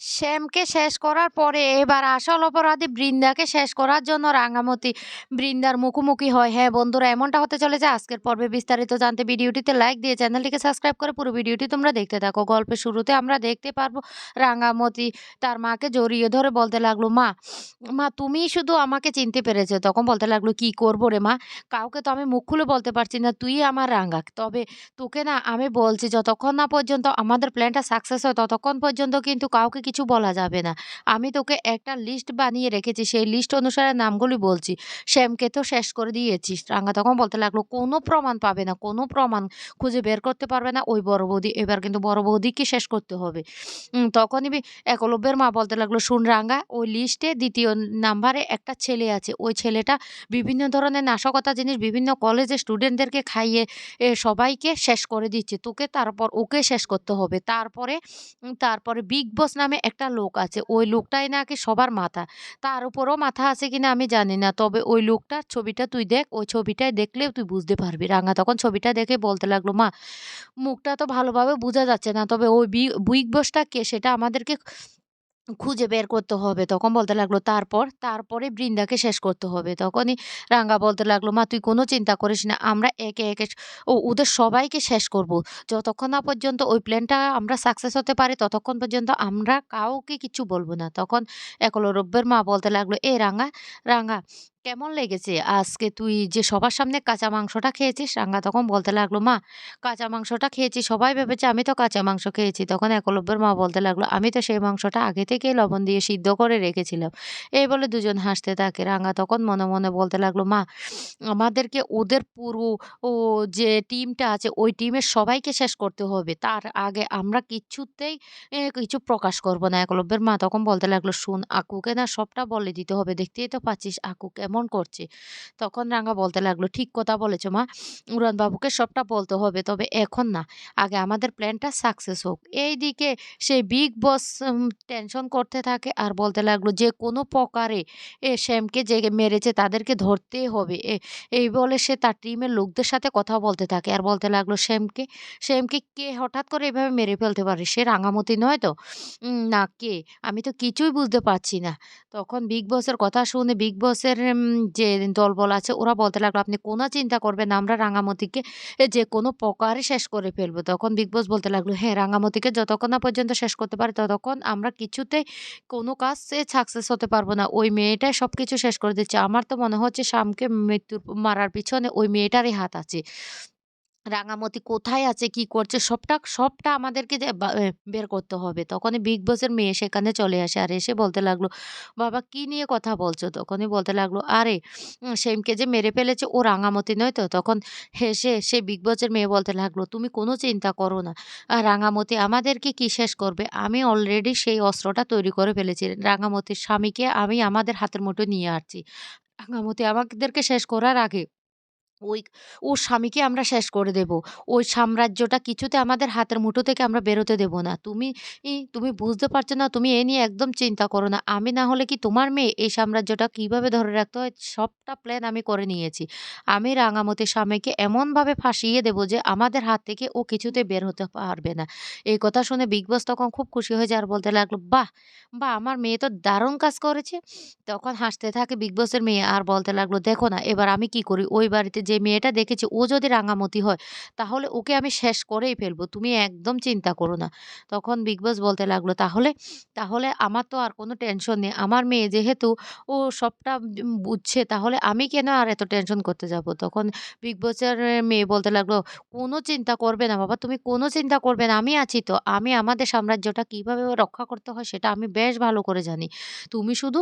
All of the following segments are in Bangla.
শ্যামকে শেষ করার পরে এবার আসল অপরাধী বৃন্দাকে শেষ করার জন্য রাঙামতি। বৃন্দার মুখোমুখি হয়। হ্যাঁ বন্ধুরা, এমনটা হতে চলেছে। আজকের পর্বে বিস্তারিত জানতে ভিডিওটিতে লাইক দিয়ে চ্যানেলটিকে সাবস্ক্রাইব করে পুরো ভিডিওটি তোমরা দেখতে থাকো। গল্পের শুরুতে আমরা দেখতে পারব রাঙামতি তার মাকে জড়িয়ে ধরে বলতে লাগল, মা মা তুমি শুধু আমাকে চিনতে পেরেছ। তখন বলতে লাগল, কি করব রে মা? কাউকে তো আমি মুখ খুলে বলতে পারছি না। তুই আমার রাঙা তবে তোকে না আমি বলছি, যতক্ষণ না পর্যন্ত আমাদের প্ল্যানটা সাকসেস হয়, ততক্ষণ পর্যন্ত কিন্তু কাউকে কিছু বলা যাবে না। আমি তোকে একটা লিস্ট বানিয়ে রেখেছি, সেই লিস্ট অনুসারে নামগুলি বলছি। শ্যামকে তো শেষ করে দিয়েছিস। রাঙা তখন বলতে লাগল, কোনো প্রমাণ পাবে না, কোনো প্রমাণ খুঁজে বের করতে পারবে না। ওই বড় বৌদি, এবার কিন্তু বড় বৌদিকে শেষ করতে হবে। তখনই একলব্যের মা বলতে লাগল, শুন রাঙা ওই লিস্টে দ্বিতীয় নাম্বারে একটা ছেলে আছে। ওই ছেলেটা বিভিন্ন ধরনের নাশকতা জিনিস বিভিন্ন কলেজে স্টুডেন্টদেরকে খাইয়ে সবাইকে শেষ করে দিচ্ছে। তোকে তারপর ওকে শেষ করতে হবে। তারপরে তারপরে বিগ বস নামে একটা লোক আছে। ওই লোকটাই নাকি সবার মাথা। তার উপরও মাথা আছে কিনা আমি জানি না। তবে ওই লোকটার ছবিটা তুই দেখ, ওই ছবিটায় দেখলেও তুই বুঝতে পারবি। রাঙা তখন ছবিটা দেখে বলতে লাগল, মা, মুখটা তো ভালোভাবে বোঝা যাচ্ছে না। তবে ওই বিগ বসটা কে? সেটা আমাদেরকে খুঁজে বের করতে হবে। তখন বলতে লাগল, তারপর? তারপরে বৃন্দাকে শেষ করতে হবে। তখনই রাঙ্গা বলতে লাগল, মা, তুই কোনো চিন্তা করিস না, আমরা একে একে ও, ওদের সবাইকে শেষ করব। যতক্ষণ না পর্যন্ত ওই প্ল্যানটা আমরা সাকসেস হতে পারি, ততক্ষণ পর্যন্ত আমরা কাউকে কিছু বলব না। তখন একলব্যের মা বলতে লাগল, এ রাঙ্গা রাঙ্গা কেমন লেগেছে? আজকে তুই যে সবার সামনে কাঁচা মাংসটা খেয়েছিস রাঙ্গা তখন বলতে লাগল, মা, কাঁচা মাংসটা খেয়েছি। সবাই ভেবেছে, আমি তো কাঁচা মাংস খেয়েছি। তখন একলব্যের মা বলতে লাগল, আমি তো সেই মাংসটা আগে থেকেই লবণ দিয়ে সিদ্ধ করে রেখেছিলাম। এই বলে দুজন হাসতে থাকে। রাঙা তখন মনে মনে বলতে লাগল, মা, আমাদেরকে ওদের পুরো ও যে টিমটা আছে, ওই টিমের সবাইকে শেষ করতে হবে। তার আগে আমরা কিচ্ছুতেই কিছু প্রকাশ করব না। একলব্যের মা তখন বলতে লাগল, শুন, আকুকে না সবটা বলে দিতে হবে। দেখতেই তো পাচ্ছিস, আকু কেমন করছে। তখন রাঙা বলতে লাগল, ঠিক কথা বলেছ মা উড়ান বাবুকে সবটা বলতে হবে। তবে এখন না, আগে আমাদের প্ল্যানটা সাকসেস হোক। এইদিকে সেই বিগ বস টেনশন করতে থাকে আর বলতে লাগল, যে কোনো প্রকারে এ শ্যামকে যে মেরেছে তাদেরকে ধরতেই হবে। এই বলে সে তার টিমের লোকদের সাথে কথা বলতে থাকে আর বলতে লাগল, শ্যামকে শ্যামকে কে হঠাৎ করে এভাবে মেরে ফেলতে পারে? সে রাঙামতি নয় তো? না, কে? আমি তো কিছুই বুঝতে পারছি না। তখন বিগ বসের কথা শুনে বিগ বসের যে দলবল আছে, ওরা বলতে লাগল, আপনি কোনো চিন্তা করবেন আমরা রাঙামতিকে যে কোনো প্রকারে শেষ করে ফেলব। তখন বিগ বস বলতে লাগল হ্যাঁ রাঙামতিকে যতক্ষণ না পর্যন্ত শেষ করতে পারে, ততক্ষণ আমরা কিছুতেই কোনো কাজ সে সাকসেস হতে পারব না। ওই মেয়েটাই সব কিছু শেষ করে দিচ্ছে। আমার তো মনে হচ্ছে শামকে মৃত্যুর মারার পিছনে ওই মেয়েটারই হাত আছে। রাঙামতি কোথায় আছে, কি করছে, সবটা সবটা আমাদেরকে বের করতে হবে। তখনই বিগ বসের মেয়ে সেখানে চলে আসে আর এসে বলতে লাগল, বাবা, কি নিয়ে কথা বলছো? তখনই বলতে লাগল, আরে সেমকে যে মেরে ফেলেছে, ও রাঙামতি নয় তো? তখন হেসে, সে বিগ বসের মেয়ে বলতে লাগল, তুমি কোনো চিন্তা করো না। আর রাঙামতি আমাদেরকে কি শেষ করবে? আমি অলরেডি সেই অস্ত্রটা তৈরি করে ফেলেছি। রাঙামতির স্বামীকে আমি আমাদের হাতের মুঠো নিয়ে আসছি। রাঙামতি আমাদেরকে শেষ করার আগে ওই ওর স্বামীকে আমরা শেষ করে দেব। ওই সাম্রাজ্যটা কিছুতে আমাদের হাতের মুঠো থেকে আমরা বেরোতে দেব না। তুমি তুমি বুঝতে পারছ না, তুমি এ নিয়ে একদম চিন্তা করো না। আমি না হলে কি তোমার মেয়ে এই সাম্রাজ্যটা কীভাবে ধরে রাখতে হয় সবটা প্ল্যান আমি করে নিয়েছি। আমি রাঙামতির স্বামীকে এমনভাবে ফাঁসিয়ে দেব যে আমাদের হাত থেকে ও কিছুতে বের হতে পারবে না। এই কথা শুনে বিগ বস তখন খুব খুশি হয়ে যায় আর বলতে লাগল, "বাহ! বাহ! আমার মেয়ে তো দারুণ কাজ করেছে।" তখন হাসতে থাকে বিগ বসের মেয়ে আর বলতে লাগল, "দেখো না এবার আমি কি করি? ওই বাড়িতে যে মেয়েটা দেখেছি ও যদি রাঙামতি হয় তাহলে ওকে আমি শেষ করেই ফেলব। তুমি একদম চিন্তা করো না।" তখন বিগ বস বলতে লাগল, "তাহলে? তাহলে আমার তো আর কোনো টেনশন নেই। আমার মেয়ে যেহেতু ও সবটা বুঝছে তাহলে আমি কেন আর এত টেনশন করতে যাব?" তখন বিগ বসের মেয়ে বলতে লাগল, "কোনো চিন্তা করবে না বাবা, তুমি কোনো চিন্তা করবে না। আমি আছি তো। আমি আমাদের সাম্রাজ্যটা কীভাবে রক্ষা করতে হয় সেটা আমি বেশ ভালো করে জানি। তুমি শুধু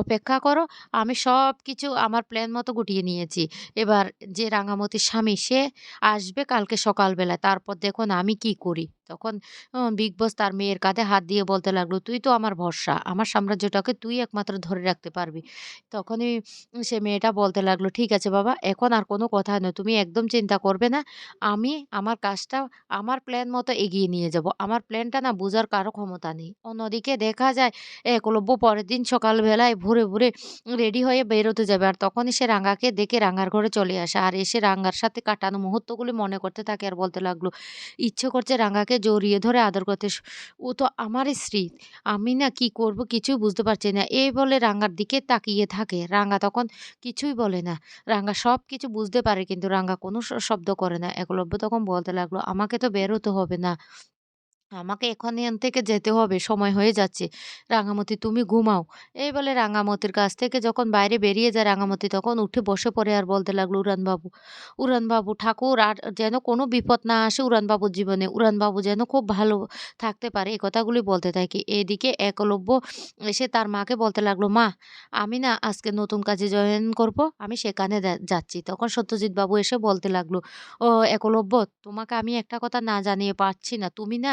অপেক্ষা করো। আমি সব কিছু আমার প্ল্যান মতো গুটিয়ে নিয়েছি। এবার যে রাঙামতির স্বামী সে আসবে কালকে সকালবেলায়। তারপর দেখুন আমি কি করি। তখন বিগ বস তার মেয়ের কাঁধে হাত দিয়ে বলতে লাগল, "তুই তো আমার ভরসা। আমার সাম্রাজ্যটাকে তুই একমাত্র ধরে রাখতে পারবি।" তখনই সে মেয়েটা বলতে লাগল, "ঠিক আছে বাবা, এখন আর কোনো কথা নয়। তুমি একদম চিন্তা করবে না। আমি আমার কাজটা আমার প্ল্যান মতো এগিয়ে নিয়ে যাব। আমার প্ল্যানটা না বোঝার কারও ক্ষমতা নেই।" অন্যদিকে দেখা যায় একলব্য পরের দিন সকালবেলায় ভোরে, ভোরে রেডি হয়ে বেরোতে যাবে। আর তখনই সে রাঙাকে দেখে রাঙার ঘরে চলে আসে। আর এসে রাঙার সাথে কাটানো মুহূর্তগুলি মনে করতে থাকে আর বলতে লাগল, "ইচ্ছে করছে রাঙাকে জড়িয়ে ধরে আদর করতে ও তো আমারই স্ত্রী। আমি না কি করব কিছুই বুঝতে পারছি না। এই বলে রাঙ্গার দিকে তাকিয়ে থাকে। রাঙ্গা তখন কিছুই বলে না। রাঙ্গা সবকিছু বুঝতে পারে কিন্তু রাঙ্গা কোনো শব্দ করে না। একলব্য তখন বলতে লাগল, "আমাকে তো বেরোতে হবে না। আমাকে এখান থেকে যেতে হবে, সময় হয়ে যাচ্ছে। রাঙামতি তুমি ঘুমাও।" এই বলে রাঙামতির কাছ থেকে যখন বাইরে বেরিয়ে যায় রাঙামতি তখন উঠে বসে পড়ে আর বলতে লাগল, "উড়ানবাবু, উড়ানবাবু ঠাকুর আর যেন কোনো বিপদ না আসে উড়ানবাবুর জীবনে। উড়ানবাবু যেন খুব ভালো থাকতে পারে।" এই কথাগুলি বলতে থাকে। এদিকে একলব্য এসে তার মাকে বলতে লাগল, "মা, আমি না আজকে নতুন কাজে জয়েন করব। আমি সেখানে যাচ্ছি।" তখন সত্যজিৎ বাবু এসে বলতে লাগল, "ও একলব্য, তোমাকে আমি একটা কথা না জানিয়ে পারছি না। তুমি না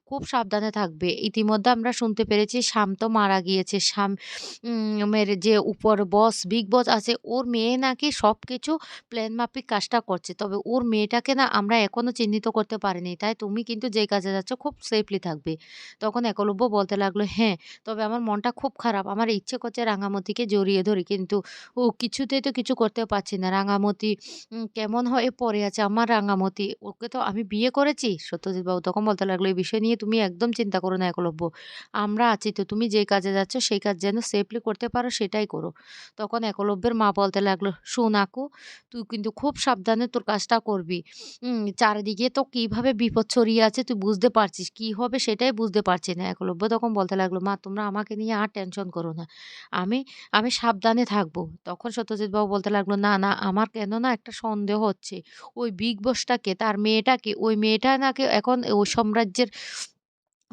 খুব সাবধানে থাকবে। ইতিমধ্যে আমরা শুনতে পেরেছি শান্ত মারা গিয়েছে। শাম উম এর যে উপর বস, বিগ বস আছে ওর মেয়ে নাকি সবকিছু প্ল্যান মাফিক কাজটা করছে। তবে ওর মেয়েটাকে না আমরা এখনও চিহ্নিত করতে পারিনি। তাই তুমি কিন্তু যে কাজে যাচ্ছ খুব সেফলি থাকবে। তখন একলব্য বলতে লাগল, "হ্যাঁ, তবে আমার মনটা খুব খারাপ। আমার ইচ্ছে করছে রাঙামতিকে জড়িয়ে ধরি। কিন্তু ও কিছুতেই তো কিছু করতে পারছি না। রাঙামতি কেমন হয়ে পড়ে আছে আমার রাঙামতি। ওকে তো আমি বিয়ে করেছি।" সত্যজিৎ বাবু তখন বলতে লাগল, "এই বিষয় নিয়ে তুমি একদম চিন্তা করো না একলব্য। আমরা আছি তো। তুমি যে কাজে যাচ্ছ সেই কাজ যেন সেফলি করতে পারো সেটাই করো।" তখন একলব্যের মা বলতে লাগল, "শোন আকু, তুই কিন্তু খুব সাবধানে তোর কাজটা করবি। চারিদিকে তো কীভাবে বিপদ ছড়িয়ে আছে তুই বুঝতে পারছিস। কি হবে সেটাই বুঝতে পারছি না।" একলব্য তখন বলতে লাগল, "মা তোমরা আমাকে নিয়ে আর টেনশন করো না। আমি আমি সাবধানে থাকব।" তখন সত্যজিৎ বাবু বলতে লাগল, "না, না আমার কেন না একটা সন্দেহ হচ্ছে। ওই বিগ বসটাকে তার মেয়েটাকে ওই মেয়েটা নাকি এখন ওই সাম্রাজ্যের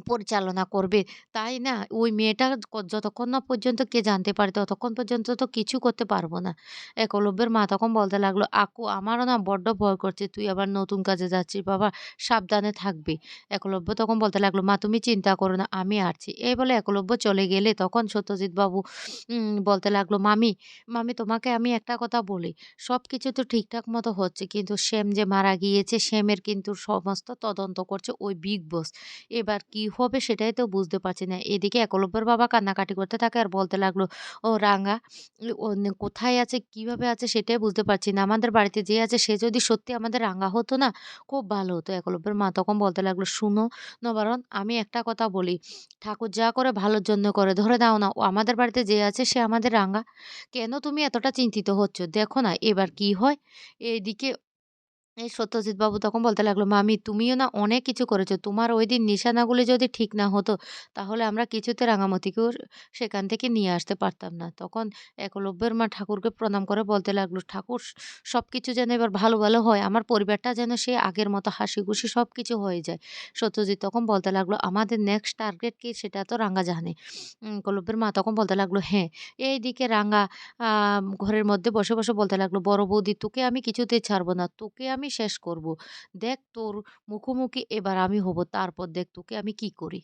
পরিচালনা করবে। তাই না? ওই মেয়েটা যতক্ষণ না পর্যন্ত কে জানতে পারে ততক্ষণ পর্যন্ত তো কিছু করতে পারব না।" একলব্যের মা তখন বলতে লাগল, "আকু আমারও না বড্ড ভয় করছে। তুই আবার নতুন কাজে যাচ্ছিস বাবা, সাবধানে থাকবি।" একলব্য তখন বলতে লাগল, "মা তুমি চিন্তা করো না, আমি আছি।" এই বলে একলব্য চলে গেলে তখন সত্যজিৎ বাবু বলতে লাগল, "মামি, মামি তোমাকে আমি একটা কথা বলি। সব কিছু তো ঠিকঠাক মতো হচ্ছে। কিন্তু শ্যাম যে মারা গিয়েছে শ্যামের কিন্তু সমস্ত তদন্ত করছে ওই বিগ বস। এবার কি হবে সেটাই তো বুঝতে পারছি না।" এদিকে একলব্যের বাবা কান্নাকাটি করতে থাকে আর বলতে লাগল, "ও রাঙা কোথায় আছে, কীভাবে আছে সেটাই বুঝতে পারছি না। আমাদের বাড়িতে যে আছে সে যদি সত্যি আমাদের রাঙা হতো না, খুব ভালো হতো।" একলব্যের মা তখন বলতে লাগল, "শুনো নবারণ আমি একটা কথা বলি। ঠাকুর যা করে ভালোর জন্য করে। ধরে দাও না ও আমাদের বাড়িতে যে আছে সে আমাদের রাঙা। কেন তুমি এতটা চিন্তিত হচ্ছ? দেখো না এবার কি হয়?" এইদিকে এই সত্যজিৎ বাবু তখন বলতে লাগল, "মামি তুমিও না অনেক কিছু করেছ। তোমার ওই দিন নিশানাগুলি যদি ঠিক না হতো তাহলে আমরা কিছুতে রাঙামাটিকেও সেখান থেকে নিয়ে আসতে পারতাম না।" তখন একলব্যের মা ঠাকুরকে প্রণাম করে বলতে লাগল, "ঠাকুর সব কিছু যেন এবার ভালো, ভালো হয়। আমার পরিবারটা যেন সে আগের মতো হাসি খুশি সব কিছু হয়ে যায়।" সত্যজিৎ তখন বলতে লাগল, "আমাদের নেক্সট টার্গেট কি সেটা তো রাঙা জানে।" একলব্যের মা তখন বলতে লাগল, "হ্যাঁ।" এইদিকে রাঙা আ ঘরের মধ্যে বসে, বসে বলতে লাগল, "বড় বৌদি তোকে আমি কিছুতেই ছাড়বো না। তোকে আমি শেষ করব। দেখ তোর মুখোমুখি, এবার আমি হব। তারপর দেখ তোকে আমি কি করি।"